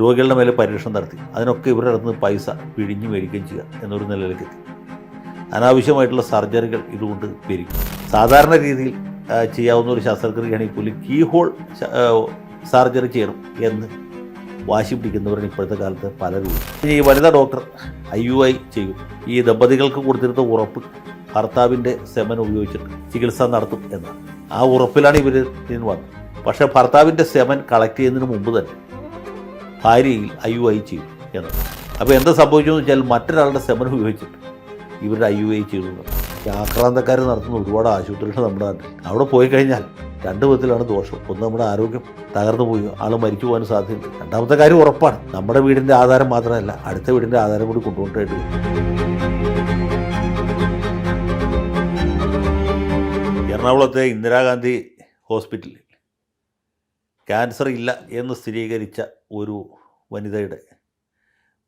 രോഗികളുടെ മേലെ പരീക്ഷണം നടത്തി. അതിനൊക്കെ ഇവരുടെ അടുത്ത് പൈസ പിഴിഞ്ഞു മേടിക്കുകയും ചെയ്യുക എന്നൊരു നിലയിലേക്ക് എത്തി. അനാവശ്യമായിട്ടുള്ള സർജറികൾ ഇതുകൊണ്ട് പെരുകി സാധാരണ രീതിയിൽ ചെയ്യാവുന്ന ഒരു ശസ്ത്രക്രിയയാണെങ്കിൽ പോലും കീ ഹോൾ സർജറി ചെയ്യണം എന്ന് വാശി പിടിക്കുന്നവരാണ് ഇപ്പോഴത്തെ കാലത്ത് പലരും. ഈ വനിതാ ഡോക്ടർ ഐ യു ഐ ചെയ്യും. ഈ ദമ്പതികൾക്ക് കൊടുത്തിരുന്ന ഉറപ്പ് ഭർത്താവിന്റെ സെമൻ ഉപയോഗിച്ചിട്ട് ചികിത്സ നടത്തും എന്നാണ്. ആ ഉറപ്പിലാണ് ഇവർ വന്നത്. പക്ഷേ ഭർത്താവിന്റെ സെമൻ കളക്ട് ചെയ്യുന്നതിന് മുമ്പ് തന്നെ ഭാര്യയിൽ ഐ യു ഐ ചെയ്തു എന്നാണ് അപ്പോൾ എന്താ സംഭവിച്ചതെന്ന് വെച്ചാൽ മറ്റൊരാളുടെ സെമനം ഉപയോഗിച്ചിട്ട് ഇവരുടെ ഐ യു ഐ ചെയ്തു ആക്രാന്തക്കാർ നടത്തുന്ന ഒരുപാട് ആശുപത്രികൾ നമ്മുടെ നാട്ടിൽ അവിടെ പോയി കഴിഞ്ഞാൽ രണ്ട് വിധത്തിലാണ് ദോഷം. ഒന്ന് നമ്മുടെ ആരോഗ്യം തകർന്നു പോയി. ആൾ മരിച്ചു പോകാൻ സാധ്യതയുണ്ട്. രണ്ടാമത്തെ കാര്യം ഉറപ്പാണ്. നമ്മുടെ വീടിന്റെ ആധാരം മാത്രമല്ല അടുത്ത വീടിന്റെ ആധാരം കൂടി കൊണ്ടുപോയിട്ട് എറണാകുളത്തെ ഇന്ദിരാഗാന്ധി ഹോസ്പിറ്റലിൽ ക്യാൻസർ ഇല്ല എന്ന് സ്ഥിരീകരിച്ച ഒരു വനിതയുടെ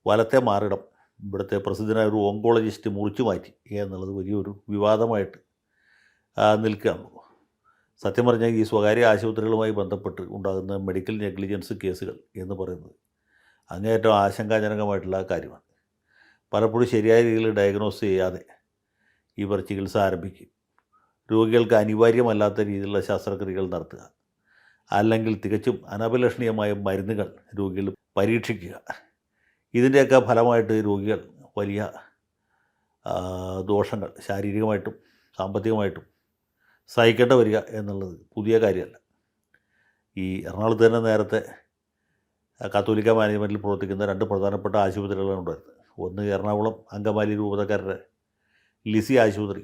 വലത്തെ മാറിടം ഇവിടുത്തെ പ്രസിദ്ധനായ ഒരു ഓങ്കോളജിസ്റ്റ് മുറിച്ചു മാറ്റി എന്നുള്ളത് വലിയൊരു വിവാദമായിട്ട് നിൽക്കുകയാണ്. സത്യം പറഞ്ഞാൽ ഈ സ്വകാര്യ ആശുപത്രികളുമായി ബന്ധപ്പെട്ട് ഉണ്ടാകുന്ന മെഡിക്കൽ നെഗ്ലിജൻസ് കേസുകൾ എന്ന് പറയുന്നത് അങ്ങേയറ്റം ആശങ്കാജനകമായിട്ടുള്ള കാര്യമാണ്. പലപ്പോഴും ശരിയായ രീതിയിൽ ഡയഗ്നോസ് ചെയ്യാതെ ഇവർ ചികിത്സ ആരംഭിക്കും. രോഗികൾക്ക് അനിവാര്യമല്ലാത്ത രീതിയിലുള്ള ശസ്ത്രക്രിയകൾ നടത്തുക. അല്ലെങ്കിൽ തികച്ചും അനഭിലഷണീയമായ മരുന്നുകൾ രോഗികൾ പരീക്ഷിക്കുക. ഇതിന്റെയൊക്കെ ഫലമായിട്ട് രോഗികൾ വലിയ ദോഷങ്ങൾ ശാരീരികമായിട്ടും സാമ്പത്തികമായിട്ടും സഹിക്കേണ്ട വരിക എന്നുള്ളത് പുതിയ കാര്യമല്ല. ഈ എറണാകുളത്ത് തന്നെ നേരത്തെ കത്തോലിക്ക മാനേജ്മെന്റിൽ പ്രവർത്തിക്കുന്ന രണ്ട് പ്രധാനപ്പെട്ട ആശുപത്രികളാണ് ഉണ്ടായിരുന്നത്. ഒന്ന് എറണാകുളം അങ്കമാലി രൂപതക്കാരുടെ ലിസി ആശുപത്രി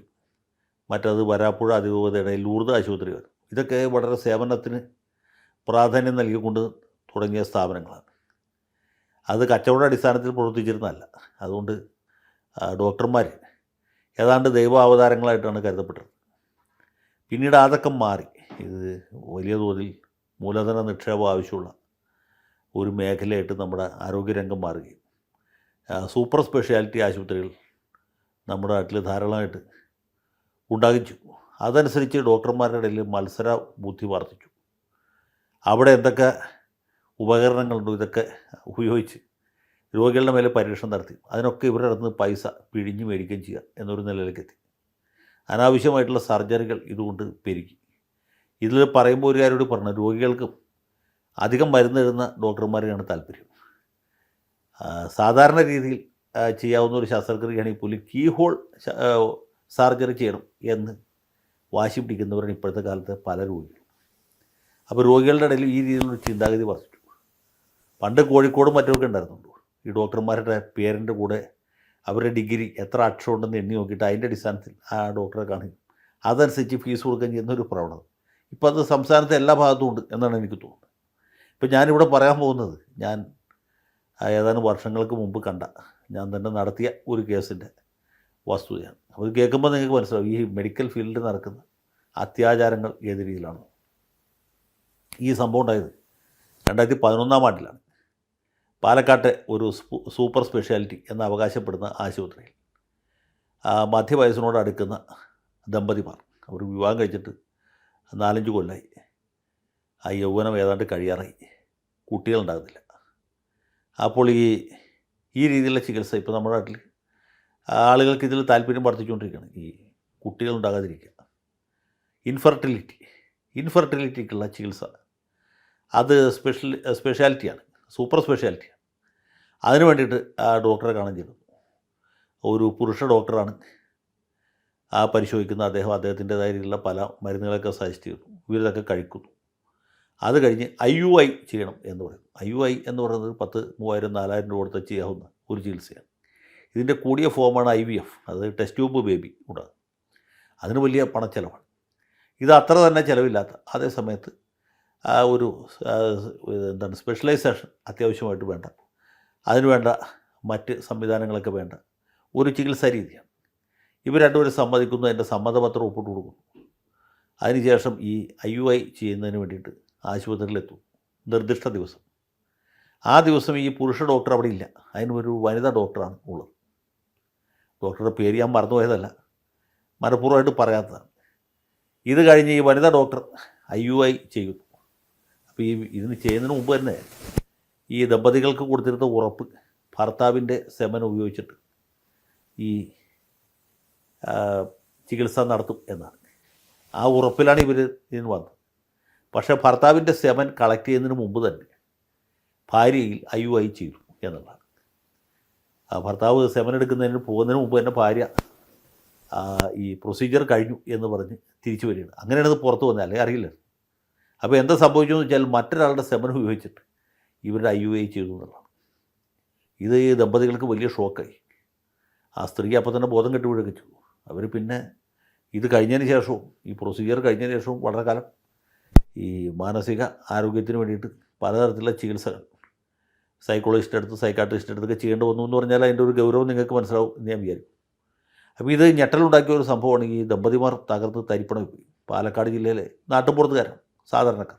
മറ്റത് വരാപ്പുഴ അതിരൂപതയുടെ ലൂർദ് ആശുപത്രികൾ. ഇതൊക്കെ വളരെ സേവനത്തിന് പ്രാധാന്യം നൽകിക്കൊണ്ട് തുടങ്ങിയ സ്ഥാപനങ്ങളാണ്. അത് കച്ചവട അടിസ്ഥാനത്തിൽ പ്രവർത്തിച്ചിരുന്നതല്ല. അതുകൊണ്ട് ഡോക്ടർമാർ ഏതാണ്ട് ദൈവാവതാരങ്ങളായിട്ടാണ് കരുതപ്പെട്ടത്. പിന്നീട് അതൊക്കെ മാറി. ഇത് വലിയ തോതിൽ മൂലധന നിക്ഷേപം ആവശ്യമുള്ള ഒരു മേഖലയായിട്ട് നമ്മുടെ ആരോഗ്യരംഗം മാറുകയും സൂപ്പർ സ്പെഷ്യാലിറ്റി ആശുപത്രികൾ നമ്മുടെ നാട്ടിൽ ധാരാളമായിട്ട് ഉണ്ടാകിച്ചു അതനുസരിച്ച് ഡോക്ടർമാരുടെ ഇടയിൽ മത്സര ബുദ്ധി വർദ്ധിച്ചു. അവിടെ എന്തൊക്കെ ഉപകരണങ്ങളുണ്ടോ ഇതൊക്കെ ഉപയോഗിച്ച് രോഗികളുടെ മേലെ പരീക്ഷണം നടത്തി. അതിനൊക്കെ ഇവരുടെ അടുത്ത് പൈസ പിഴിഞ്ഞ് മേടിക്കുകയും ചെയ്യുക എന്നൊരു നിലയിലേക്ക് എത്തി അനാവശ്യമായിട്ടുള്ള സർജറികൾ ഇതുകൊണ്ട് പെരുകി. ഇതിൽ പറയുമ്പോൾ ഒരു കാര്യം കൂടി പറഞ്ഞു രോഗികൾക്കും അധികം മരുന്ന് തരുന്ന ഡോക്ടർമാരെയാണ് താല്പര്യം. സാധാരണ രീതിയിൽ ചെയ്യാവുന്ന ഒരു ശസ്ത്രക്രിയയാണെങ്കിൽ പോലും കീ ഹോൾ സർജറി ചെയ്യണം എന്ന് വാശി പിടിക്കുന്നവരാണ് ഇപ്പോഴത്തെ കാലത്ത് പല രോഗികളും. അപ്പോൾ രോഗികളുടെ ഇടയിൽ ഈ രീതിയിലുള്ള ചിന്താഗതി വർദ്ധിച്ചു. പണ്ട് കോഴിക്കോടും മറ്റൊക്കെ ഉണ്ടായിരുന്നുള്ളൂ. ഈ ഡോക്ടർമാരുടെ പേരിന്റെ കൂടെ അവരുടെ ഡിഗ്രി എത്ര അക്ഷരം ഉണ്ടെന്ന് എണ്ണി നോക്കിയിട്ട് അതിന്റെ അടിസ്ഥാനത്തിൽ ആ ഡോക്ടറെ കാണിക്കും അതനുസരിച്ച് ഫീസ് കൊടുക്കുകയും ചെയ്യുന്ന ഒരു പ്രവണത. ഇപ്പോൾ അത് സംസ്ഥാനത്തെ എല്ലാ ഭാഗത്തും ഉണ്ട് എന്നാണ് എനിക്ക് തോന്നുന്നത്. ഇപ്പം ഞാനിവിടെ പറയാൻ പോകുന്നത് ഞാൻ ഏതാനും വർഷങ്ങൾക്ക് മുമ്പ് കണ്ട ഞാൻ തന്നെ നടത്തിയ ഒരു കേസിന്റെ വസ്തുതയാണ്. അത് കേൾക്കുമ്പോൾ നിങ്ങൾക്ക് മനസ്സിലാവും. ഈ മെഡിക്കൽ ഫീൽഡിൽ നടക്കുന്ന അത്യാചാരങ്ങൾ ഏത് രീതിയിലാണ്? ഈ സംഭവം ഉണ്ടായത് രണ്ടായിരത്തി പതിനൊന്നാം ആണ്ടിലാണ്. പാലക്കാട്ടെ ഒരു സൂപ്പർ സ്പെഷ്യാലിറ്റി എന്ന് അവകാശപ്പെടുന്ന ആശുപത്രിയിൽ. മധ്യവയസ്സിനോട് അടുക്കുന്ന ദമ്പതിമാർ അവർ വിവാഹം കഴിച്ചിട്ട് നാലഞ്ച് കൊല്ലായി. ആ യൗവനം ഏതാണ്ട് കഴിയാറായി. കുട്ടികളുണ്ടാകുന്നില്ല അപ്പോൾ ഈ ഈ രീതിയിലുള്ള ചികിത്സ ഇപ്പോൾ നമ്മുടെ നാട്ടിൽ ആളുകൾക്ക് ഇതിൽ താല്പര്യം വർദ്ധിച്ചുകൊണ്ടിരിക്കുകയാണ്. ഈ കുട്ടികളുണ്ടാകാതിരിക്കുക. ഇൻഫെർട്ടിലിറ്റി ഇൻഫെർട്ടിലിറ്റിക്കുള്ള ചികിത്സ അത് സ്പെഷ്യൽ സ്പെഷ്യാലിറ്റിയാണ് സൂപ്പർ സ്പെഷ്യാലിറ്റിയാണ് അതിന് വേണ്ടിയിട്ട് ആ ഡോക്ടറെ കാണാൻ ചെയ്തു. ഒരു പുരുഷ ഡോക്ടറാണ് ആ പരിശോധിക്കുന്ന അദ്ദേഹം അദ്ദേഹത്തിന്റെതായ രീതിയിലുള്ള പല മരുന്നുകളൊക്കെ സജസ്റ്റ് ചെയ്യുന്നു ഇവരിതൊക്കെ കഴിക്കുന്നു. അത് കഴിഞ്ഞ് ഐ യു ഐ ചെയ്യണം എന്ന് പറയും ഐ യു ഐ എന്ന് പറയുന്നത് പത്ത് മൂവായിരം നാലായിരം രൂപ കൊടുത്ത് ചെയ്യാവുന്ന ഒരു ചികിത്സയാണ്. ഇതിന്റെ കൂടിയ ഫോമാണ് ഐ വി എഫ് അത് ടെസ്റ്റ് ട്യൂബ് ബേബി ഉണ്ടാകും. അതിന് വലിയ പണച്ചെലവാണ്. ഇത് അത്ര തന്നെ ചിലവില്ലാത്ത അതേ സമയത്ത് ആ ഒരു എന്താണ് സ്പെഷ്യലൈസേഷൻ അത്യാവശ്യമായിട്ട് വേണ്ട. അതിന് വേണ്ട മറ്റ് സംവിധാനങ്ങളൊക്കെ വേണ്ട. ഒരു ചികിത്സാ രീതിയാണ്. ഇവർ രണ്ടുപേരും സമ്മതിക്കുന്നു എന്റെ സമ്മതപത്രം ഒപ്പിട്ട് കൊടുക്കുന്നു. അതിനുശേഷം ഈ ഐ യു ഐ ചെയ്യുന്നതിന് വേണ്ടിയിട്ട് ആശുപത്രിയിലെത്തും. നിർദ്ദിഷ്ട ദിവസം. ആ ദിവസം ഈ പുരുഷ ഡോക്ടർ അവിടെ ഇല്ല. അതിന് ഒരു വനിതാ ഡോക്ടറാണ് ഉള്ളത്. ഡോക്ടറുടെ പേര് ഞാൻ മറന്നുപോയതല്ല മനഃപൂർവമായിട്ട് പറയാത്തതാണ്. ഇത് കഴിഞ്ഞ് ഈ വനിതാ ഡോക്ടർ ഐ യു ഐ ചെയ്യുന്നു. അപ്പോൾ ഈ ഇതിന് ചെയ്യുന്നതിന് മുമ്പ് തന്നെ ഈ ദമ്പതികൾക്ക് കൊടുത്തിരുന്ന ഉറപ്പ് ഭർത്താവിന്റെ സെമൻ ഉപയോഗിച്ചിട്ട് ഈ ചികിത്സ നടത്തും എന്നാണ്. ആ ഉറപ്പിലാണ് ഇവർ ഇതിന് വന്നത്. പക്ഷേ ഭർത്താവിന്റെ സെമൻ കളക്ട് ചെയ്യുന്നതിന് മുമ്പ് തന്നെ ഭാര്യയിൽ ഐ യു ഐ ചെയ്തു എന്നുള്ളതാണ്. ആ ഭർത്താവ് സെമൻ എടുക്കുന്നതിന് പോകുന്നതിന് മുമ്പ് തന്നെ ഭാര്യ ഈ പ്രൊസീജിയർ കഴിഞ്ഞു എന്ന് പറഞ്ഞ് തിരിച്ചു വരികയാണ്. അങ്ങനെയാണ് ഇത് പുറത്ത് വന്നത്. അല്ലെങ്കിൽ അറിയില്ല അപ്പോൾ എന്താ സംഭവിച്ചു എന്ന് വെച്ചാൽ മറ്റൊരാളുടെ സെമനം ഉപയോഗിച്ചിട്ട് ഇവരുടെ ഐ യു ഐ ചെയ്തു എന്നുള്ളതാണ്. ഇത് ഈ ദമ്പതികൾക്ക് വലിയ ഷോക്കായി. ആ സ്ത്രീ അപ്പോൾ തന്നെ ബോധം കെട്ട് വീഴുകയും ചെയ്തു. അവർ പിന്നെ ഇത് കഴിഞ്ഞതിന് ശേഷവും ഈ പ്രൊസീജിയർ കഴിഞ്ഞതിന് ശേഷവും വളരെ കാലം ഈ മാനസിക ആരോഗ്യത്തിന് വേണ്ടിയിട്ട് പലതരത്തിലുള്ള ചികിത്സകൾ സൈക്കോളജിസ്റ്റ് അടുത്ത് സൈക്കാട്രിസ്റ്റ് അടുത്തൊക്കെ ചെയ്യേണ്ടി വന്നു എന്ന് പറഞ്ഞാൽ അതിന്റെ ഒരു ഗൗരവം നിങ്ങൾക്ക് മനസ്സിലാവും എന്ന് ഞാൻ വിചാരിക്കും. അപ്പോൾ ഇത് ഞെട്ടലുണ്ടാക്കിയ ഒരു സംഭവമാണ് ഈ ദമ്പതിമാർ തകർത്ത് തരിപ്പണം പോയി പാലക്കാട് ജില്ലയിലെ നാട്ടുപുറത്തുകാരാണ് സാധാരണക്കാർ.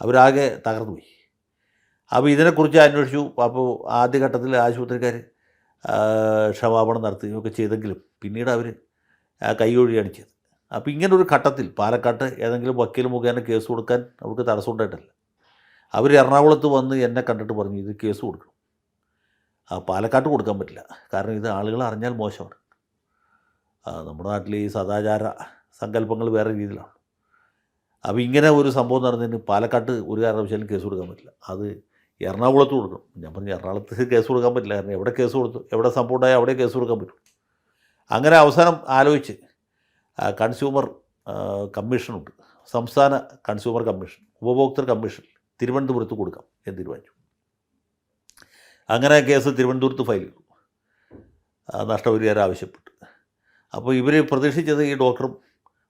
അവരാകെ തകർന്നു പോയി അപ്പോൾ ഇതിനെക്കുറിച്ച് അന്വേഷിച്ചു. അപ്പോൾ ആദ്യഘട്ടത്തിൽ ആശുപത്രിക്കാർ ക്ഷമാപണം നടത്തുകയൊക്കെ ചെയ്തെങ്കിലും പിന്നീട് അവർ കൈയൊഴിയാണ് ചെയ്തത്. അപ്പോൾ ഒരു ഘട്ടത്തിൽ പാലക്കാട്ട് ഏതെങ്കിലും വക്കീൽ മുഖേന കേസ് കൊടുക്കാൻ അവർക്ക് തടസ്സമുണ്ടായിട്ടല്ല. അവർ എറണാകുളത്ത് വന്ന് എന്നെ കണ്ടിട്ട് പറഞ്ഞു ഇത് കേസ് കൊടുക്കണം. ആ പാലക്കാട്ട് കൊടുക്കാൻ പറ്റില്ല. കാരണം ഇത് ആളുകൾ അറിഞ്ഞാൽ മോശമാണ്. നമ്മുടെ നാട്ടിൽ ഈ സദാചാര സങ്കല്പങ്ങൾ വേറെ രീതിയിലാണ്. അപ്പോൾ ഇങ്ങനെ ഒരു സംഭവം നടന്നതിന് പാലക്കാട്ട് ഒരു കാരണവശാലും കേസ് കൊടുക്കാൻ പറ്റില്ല. അത് എറണാകുളത്ത് കൊടുക്കണം. ഞാൻ പറഞ്ഞു എറണാകുളത്ത് കേസ് കൊടുക്കാൻ പറ്റില്ല. കാരണം എവിടെ കേസ് കൊടുത്തു? എവിടെ സംഭവം ഉണ്ടായാൽ അവിടെ കേസ് കൊടുക്കാൻ പറ്റും. അങ്ങനെ അവസാനം ആലോചിച്ച് കൺസ്യൂമർ കമ്മീഷനുണ്ട്. സംസ്ഥാന കൺസ്യൂമർ കമ്മീഷൻ ഉപഭോക്തൃ കമ്മീഷൻ തിരുവനന്തപുരത്ത് കൊടുക്കാം എന്ന് തീരുമാനിച്ചു. അങ്ങനെ കേസ് തിരുവനന്തപുരത്ത് ഫയൽ ചെയ്തു. നഷ്ടപരിഹാരം ആവശ്യപ്പെട്ടു. അപ്പോൾ ഇവർ പ്രതീക്ഷിച്ചത് ഈ ഡോക്ടറും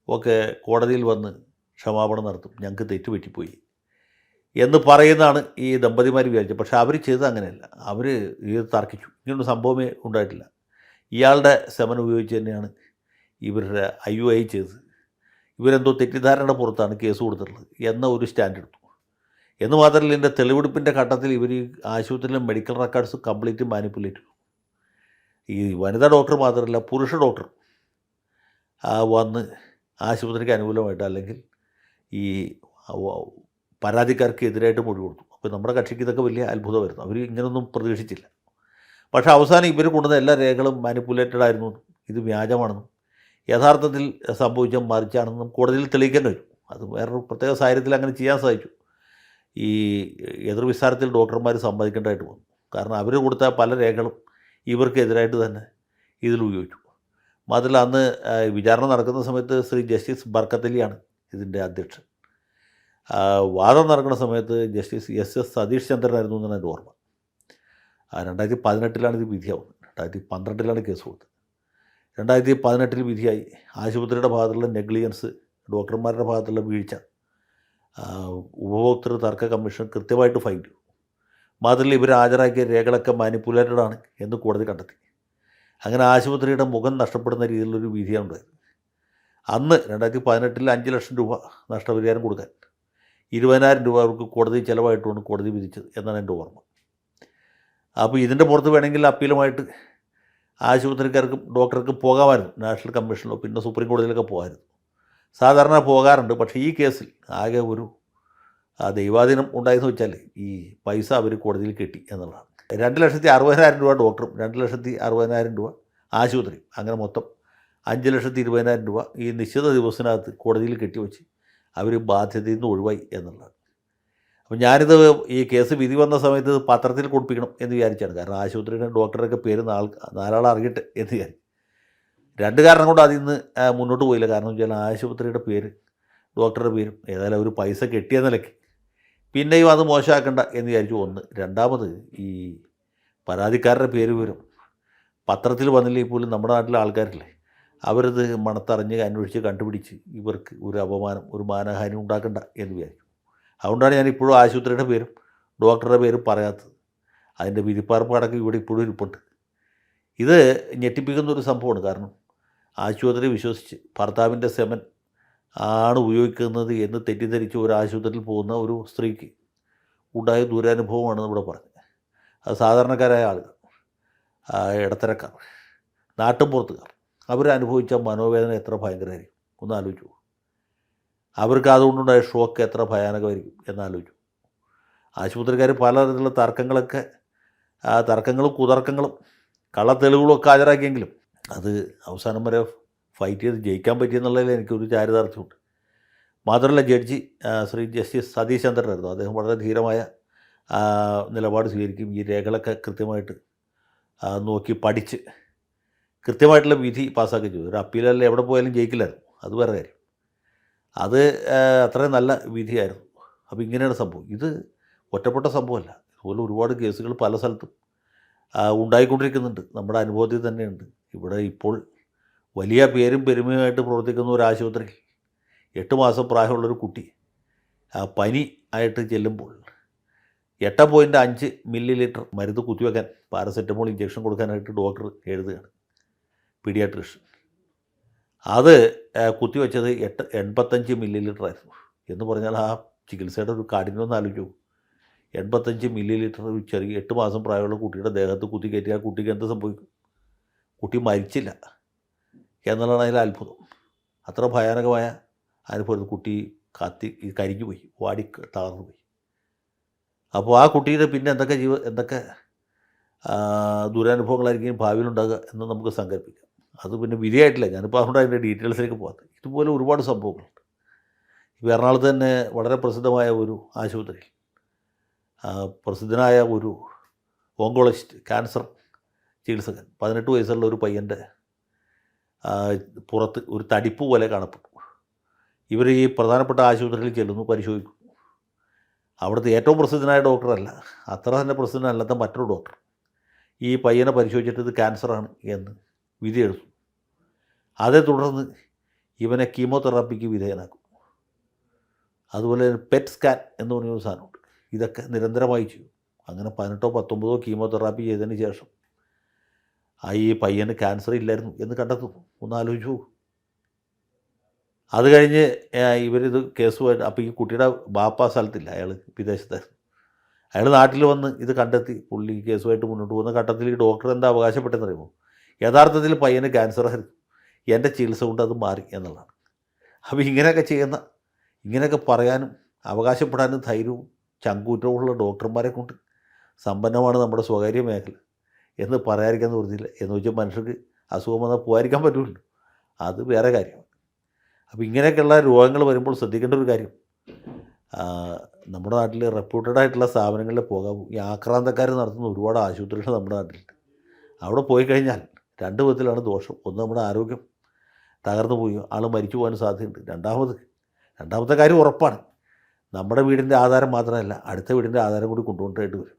ഒക്കെ കോടതിയിൽ വന്ന് ക്ഷമാപണം നടത്തും. ഞങ്ങൾക്ക് തെറ്റുപറ്റിപ്പോയി എന്ന് പറയുന്നതാണ് ഈ ദമ്പതിമാർ വിചാരിച്ചത്. പക്ഷേ അവർ ചെയ്തത് അങ്ങനെയല്ല. അവർ ഇത് തർക്കിച്ചു. ഇങ്ങനൊരു സംഭവമേ ഉണ്ടായിട്ടില്ല. ഇയാളുടെ ശമനം ഉപയോഗിച്ച് തന്നെയാണ് ഇവരുടെ ഐ യു ഐ ചെയ്തത്. ഇവരെന്തോ തെറ്റിദ്ധാരണയുടെ പുറത്താണ് കേസ് കൊടുത്തിട്ടുള്ളത് എന്ന ഒരു സ്റ്റാൻഡ് എടുത്തു. എന്ന് മാത്രമല്ല ഇതിന്റെ തെളിവെടുപ്പിന്റെ ഘട്ടത്തിൽ ഇവർ ആശുപത്രിയിലെ മെഡിക്കൽ റെക്കോർഡ്സ് കംപ്ലീറ്റ് മാനിപ്പുലേറ്റ് ചെയ്തു. ഈ വനിതാ ഡോക്ടർ മാത്രമല്ല പുരുഷ ഡോക്ടർ വന്ന് ആശുപത്രിക്ക് അനുകൂലമായിട്ട് അല്ലെങ്കിൽ ഈ പരാതിക്കാർക്ക് എതിരായിട്ട് മൊഴി കൊടുത്തു. അപ്പോൾ നമ്മുടെ കക്ഷിക്ക് ഇതൊക്കെ വലിയ അത്ഭുതമായിരുന്നു. അവർ ഇങ്ങനൊന്നും പ്രതീക്ഷിച്ചില്ല. പക്ഷേ അവസാനം ഇവർ കൊണ്ടുവന്ന എല്ലാ രേഖകളും മാനിപ്പുലേറ്റഡ് ആയിരുന്നു. ഇത് വ്യാജമാണെന്നും യഥാർത്ഥത്തിൽ സംഭവിച്ച മറിച്ചാണെന്നും കോടതിയിൽ തെളിയിക്കാൻ കഴിഞ്ഞു. അത് വേറൊരു പ്രത്യേക സാഹചര്യത്തിൽ അങ്ങനെ ചെയ്യാൻ സാധിച്ചു. ഈ എതിർവിസ്താരത്തിൽ ഡോക്ടർമാർ സമ്മതിക്കേണ്ടതായിട്ട് വന്നു. കാരണം അവർ കൊടുത്ത പല രേഖകളും ഇവർക്കെതിരായിട്ട് തന്നെ ഇതിൽ ഉപയോഗിച്ചു. മാത്രമല്ല അന്ന് വിചാരണ നടക്കുന്ന സമയത്ത് ശ്രീ ജസ്റ്റിസ് ബർക്കത്തലിയാണ് ഇതിന്റെ അധ്യക്ഷൻ. വാദം നടക്കുന്ന സമയത്ത് ജസ്റ്റിസ് എസ് എസ് സതീഷ് ചന്ദ്രനായിരുന്നു എന്നാണ് എന്റെ ഓർമ്മ. രണ്ടായിരത്തി പതിനെട്ടിലാണ് ഇത് വിധിയാവുന്നത്. രണ്ടായിരത്തി പന്ത്രണ്ടിലാണ് കേസ് കൊടുത്തത്. രണ്ടായിരത്തി പതിനെട്ടിൽ വിധിയായി. ആശുപത്രിയുടെ ഭാഗത്തുള്ള നെഗ്ലിജൻസ് ഡോക്ടർമാരുടെ ഭാഗത്തുള്ള വീഴ്ച ഉപഭോക്തൃ തർക്ക കമ്മീഷൻ കൃത്യമായിട്ട് ഫൈൻ ചെയ്തു. മാത്രമല്ല ഇവർ ഹാജരാക്കിയ രേഖകളൊക്കെ മാനിപ്പുലേറ്റഡ് ആണ് എന്ന് കോടതി കണ്ടെത്തി. അങ്ങനെ ആശുപത്രിയുടെ മുഖം നഷ്ടപ്പെടുന്ന രീതിയിലുള്ളൊരു വിധിയാണ് ഉണ്ടായത്. അന്ന് രണ്ടായിരത്തി പതിനെട്ടിൽ അഞ്ച് ലക്ഷം രൂപ നഷ്ടപരിഹാരം കൊടുക്കാൻ. ഇരുപതിനായിരം രൂപ അവർക്ക് കോടതി ചിലവായിട്ടുമാണ് കോടതി വിധിച്ചത് എന്നാണ് എന്റെ ഓർമ്മ. അപ്പോൾ ഇതിന്റെ പുറത്ത് വേണമെങ്കിൽ അപ്പീലുമായിട്ട് ആശുപത്രിക്കാർക്കും ഡോക്ടർക്കും പോകാമായിരുന്നു. നാഷണൽ കമ്മീഷനിലോ പിന്നെ സുപ്രീം കോടതിയിലൊക്കെ പോകാമായിരുന്നു. സാധാരണ പോകാറുണ്ട്. പക്ഷേ ഈ കേസിൽ ആകെ ഒരു ദൈവാധീനം ഉണ്ടായെന്ന് വെച്ചാൽ ഈ പൈസ അവർ കോടതിയിൽ കിട്ടി എന്നുള്ളതാണ്. രണ്ട് ലക്ഷത്തി അറുപതിനായിരം രൂപ ഡോക്ടറും രണ്ട് ലക്ഷത്തി അറുപതിനായിരം രൂപ ആശുപത്രിയും അങ്ങനെ മൊത്തം അഞ്ച് ലക്ഷത്തി ഇരുപതിനായിരം രൂപ ഈ നിശ്ചിത ദിവസത്തിനകത്ത് കോടതിയിൽ കെട്ടിവെച്ച് അവർ ബാധ്യതയിൽ നിന്ന് ഒഴിവായി എന്നുള്ളതാണ് അപ്പോൾ ഞാനിത് ഈ കേസ് വിധി വന്ന സമയത്ത് പത്രത്തിൽ കൊടുപ്പിക്കണം എന്ന് വിചാരിച്ചാണ്. കാരണം ആശുപത്രിയുടെ ഡോക്ടറൊക്കെ പേര് നാൾ നാലാൾ അറിയട്ടെ എന്ന് വിചാരിച്ചു. രണ്ട് കാരണം കൊണ്ട് അതിൽ നിന്ന് മുന്നോട്ട് പോയില്ല. കാരണം വെച്ചാൽ ആശുപത്രിയുടെ പേര് ഡോക്ടറുടെ പേരും ഏതായാലും അവർ പൈസ കെട്ടിയ നിലയ്ക്ക്. പിന്നെയും അത് മോശമാക്കണ്ട എന്ന് വിചാരിച്ചു. ഒന്ന്. രണ്ടാമത് ഈ പരാതിക്കാരുടെ പേര് വരും പത്രത്തിൽ വന്നില്ലെങ്കിൽ പോലും നമ്മുടെ നാട്ടിലെ ആൾക്കാരില്ലേ? അവരത് മണത്തറിഞ്ഞ് അന്വേഷിച്ച് കണ്ടുപിടിച്ച് ഇവർക്ക് ഒരു അപമാനം ഒരു മാനഹാനി ഉണ്ടാക്കണ്ട എന്ന് വിചാരിച്ചു. അതുകൊണ്ടാണ് ഞാൻ ഇപ്പോഴും ആശുപത്രിയുടെ പേരും ഡോക്ടറുടെ പേരും പറയാത്തത്. അതിന്റെ വിധിപ്പാർപ്പ് അടക്കം ഇവിടെ ഇപ്പോഴും ഇരിപ്പുണ്ട്. ഇത് ഞെട്ടിപ്പിക്കുന്ന ഒരു സംഭവമാണ്. കാരണം ആശുപത്രി വിശ്വസിച്ച് ഭർത്താവിന്റെ സെമൻ ആണ് ഉപയോഗിക്കുന്നത് എന്ന് തെറ്റിദ്ധരിച്ച് ഒരു ആശുപത്രിയിൽ പോകുന്ന ഒരു സ്ത്രീക്ക് ഉണ്ടായ ദുരനുഭവമാണ് നമ്മുടെ പറഞ്ഞത് അത് സാധാരണക്കാരായ ആളുകൾ ഇടത്തരക്കാർ നാട്ടും നാട്ടുംപുറത്തുകാർ. അവരനുഭവിച്ച മനോവേദന എത്ര ഭയങ്കരമായിരിക്കും? ഒന്ന് ആലോചിച്ചു അവർക്ക് അതുകൊണ്ടുണ്ടായ ഷോക്ക് എത്ര ഭയാനകമായിരിക്കും എന്നാലോചിച്ചു ആശുപത്രിക്കാർ പലതരത്തിലുള്ള തർക്കങ്ങളൊക്കെ ആ തർക്കങ്ങളും കുതർക്കങ്ങളും കള്ളത്തെളിവുകളും ഒക്കെ ഹാജരാക്കിയെങ്കിലും അത് അവസാനം വരെ ഫൈറ്റ് ചെയ്ത് ജയിക്കാൻ പറ്റിയെന്നുള്ളതിൽ എനിക്കൊരു ചാരിതാർത്ഥ്യമുണ്ട്. മാത്രമല്ല ജഡ്ജി ശ്രീ ജസ്റ്റിസ് സതീഷ് ചന്ദ്രനായിരുന്നു. അദ്ദേഹം വളരെ ധീരമായ നിലപാട് സ്വീകരിക്കും. ഈ രേഖകളൊക്കെ കൃത്യമായിട്ട് നോക്കി പഠിച്ച് കൃത്യമായിട്ടുള്ള വിധി പാസ്സാക്കി ചെയ്തു. ഒരു അപ്പീലല്ല എവിടെ പോയാലും ജയിക്കില്ലായിരുന്നു. അത് വേറെ കാര്യം. അത് അത്രയും നല്ല വിധിയായിരുന്നു. അപ്പോൾ ഇങ്ങനെയാണ് സംഭവം. ഇത് ഒറ്റപ്പെട്ട സംഭവമല്ല. ഇതുപോലെ ഒരുപാട് കേസുകൾ പല സ്ഥലത്തും ഉണ്ടായിക്കൊണ്ടിരിക്കുന്നുണ്ട്. നമ്മുടെ അനുഭവത്തിൽ തന്നെയുണ്ട്. ഇവിടെ ഇപ്പോൾ വലിയ പേരും പെരുമയുമായിട്ട് പ്രവർത്തിക്കുന്ന ഒരു ആശുപത്രിയിൽ എട്ട് മാസം പ്രായമുള്ളൊരു കുട്ടി പനി ആയിട്ട് ചെല്ലുമ്പോൾ എട്ട് പോയിന്റ് അഞ്ച് മില്ലി ലിറ്റർ മരുന്ന് കുത്തിവെക്കാൻ പാരസെറ്റമോൾ ഇഞ്ചക്ഷൻ കൊടുക്കാനായിട്ട് ഡോക്ടർ എഴുതുകയാണ്. പീഡിയാട്രിഷ്യൻ അത് കുത്തിവെച്ചത് എട്ട് എൺപത്തഞ്ച് മില്ലി ലിറ്റർ ആയിരുന്നു. എന്ന് പറഞ്ഞാൽ ആ ചികിത്സയുടെ ഒരു കാഠിന്യം ഒന്ന് ആലോചിച്ചു എൺപത്തഞ്ച് മില്ലി ലിറ്റർ ചെറിയ എട്ട് മാസം പ്രായമുള്ള കുട്ടിയുടെ ദേഹത്ത് കുത്തി കയറ്റി ആ കുട്ടിക്ക് എന്ത് സംഭവിക്കും? കുട്ടി മരിച്ചില്ല. എന്നുള്ളതാണ് അതിൽ അത്ഭുതം. അത്ര ഭയാനകമായ അനുഭവം കുട്ടി കത്തി കരിഞ്ഞു പോയി വാടി തകർന്നു പോയി. അപ്പോൾ ആ കുട്ടിയുടെ പിന്നെ എന്തൊക്കെ ജീവ എന്തൊക്കെ ദുരനുഭവങ്ങളായിരിക്കും ഭാവിയിലുണ്ടാകുക എന്ന് നമുക്ക് സങ്കല്പിക്കാം. അത് പിന്നെ വിധിയായിട്ടില്ല. ഞാനിപ്പോൾ അതുകൊണ്ട് അതിന്റെ ഡീറ്റെയിൽസിലേക്ക് പോകാത്ത ഇതുപോലെ ഒരുപാട് സംഭവങ്ങളുണ്ട്. ഇപ്പോൾ എറണാകുളത്ത് തന്നെ വളരെ പ്രസിദ്ധമായ ഒരു ആശുപത്രി പ്രസിദ്ധനായ ഒരു ഓങ്കോളജിസ്റ്റ് ക്യാൻസർ ചികിത്സകൻ പതിനെട്ട് വയസ്സുള്ള ഒരു പയ്യന്റെ പുറത്ത് ഒരു തടിപ്പ് പോലെ കാണപ്പെട്ടു. ഇവർ ഈ പ്രധാനപ്പെട്ട ആശുപത്രിയിൽ ചെല്ലുന്നു പരിശോധിക്കുന്നു. അവിടുത്തെ ഏറ്റവും പ്രസിദ്ധനായ ഡോക്ടറല്ല അത്ര തന്നെ പ്രസിദ്ധനല്ലാത്ത മറ്റൊരു ഡോക്ടർ. ഈ പയ്യനെ പരിശോധിച്ചിട്ട് ഇത് ക്യാൻസറാണ് എന്ന് വിധി എഴുതുന്നു അതേ തുടർന്ന് ഇവനെ കീമോതെറാപ്പിക്ക് വിധേയനാക്കും. അതുപോലെ തന്നെ പെറ്റ് സ്കാൻ എന്ന് പറഞ്ഞൊരു സാധനമുണ്ട്. ഇതൊക്കെ നിരന്തരമായി ചെയ്യും. അങ്ങനെ പതിനെട്ടോ പത്തൊമ്പതോ കീമോതെറാപ്പി ചെയ്തതിന് ശേഷം ആ ഈ പയ്യന് ക്യാൻസർ ഇല്ലായിരുന്നു എന്ന് കണ്ടെത്തുന്നു. ഒന്ന് ആലോചിച്ചു. അത് കഴിഞ്ഞ് ഇവരിത് കേസുമായിട്ട് അപ്പോൾ ഈ കുട്ടിയുടെ ബാപ്പ സ്ഥലത്തില്ല അയാൾ വിദേശത്തായിരുന്നു അയാൾ നാട്ടിൽ വന്ന് ഇത് കണ്ടെത്തി. പുള്ളി കേസുമായിട്ട് മുന്നോട്ട് പോകുന്ന ഘട്ടത്തിൽ ഈ ഡോക്ടർ എന്താ അവകാശപ്പെട്ടെന്ന് അറിയുമോ? യഥാർത്ഥത്തിൽ പയ്യന് ക്യാൻസർ ആയിരുന്നു. എന്റെ ചികിത്സ കൊണ്ട് അത് മാറി എന്നുള്ളതാണ്. അപ്പോൾ ഇങ്ങനെയൊക്കെ ചെയ്യുന്ന ഇങ്ങനെയൊക്കെ പറയാനും അവകാശപ്പെടാനും ധൈര്യവും ചങ്കൂറ്റവുമുള്ള ഡോക്ടർമാരെ കൊണ്ട് സമ്പന്നമാണ് നമ്മുടെ സ്വകാര്യ മേഖല. എന്ന് പറയാതിരിക്കാൻ നിവൃത്തിയില്ല എന്ന് വെച്ചാൽ മനുഷ്യർക്ക് അസുഖം വന്നാൽ പോകാതിരിക്കാൻ പറ്റുമല്ലോ അത് വേറെ കാര്യമാണ്. അപ്പോൾ ഇങ്ങനെയൊക്കെയുള്ള രോഗങ്ങൾ വരുമ്പോൾ ശ്രദ്ധിക്കേണ്ട ഒരു കാര്യം നമ്മുടെ നാട്ടിൽ റെപ്യൂട്ടഡ് ആയിട്ടുള്ള സ്ഥാപനങ്ങളിൽ പോകാൻ ഈ ആക്രാന്തക്കാർ നടത്തുന്ന ഒരുപാട് ആശുപത്രികൾ നമ്മുടെ നാട്ടിലുണ്ട്. അവിടെ പോയി കഴിഞ്ഞാൽ രണ്ട് വിധത്തിലാണ് ദോഷം. ഒന്ന് നമ്മുടെ ആരോഗ്യം തകർന്നു പോയി ആൾ മരിച്ചു പോകാൻ സാധ്യതയുണ്ട്. രണ്ടാമത് രണ്ടാമത്തെ കാര്യം ഉറപ്പാണ്. നമ്മുടെ വീടിന്റെ ആധാരം മാത്രമല്ല അടുത്ത വീടിന്റെ ആധാരം കൂടി കൊണ്ടുകൊണ്ടായിട്ട് വരും.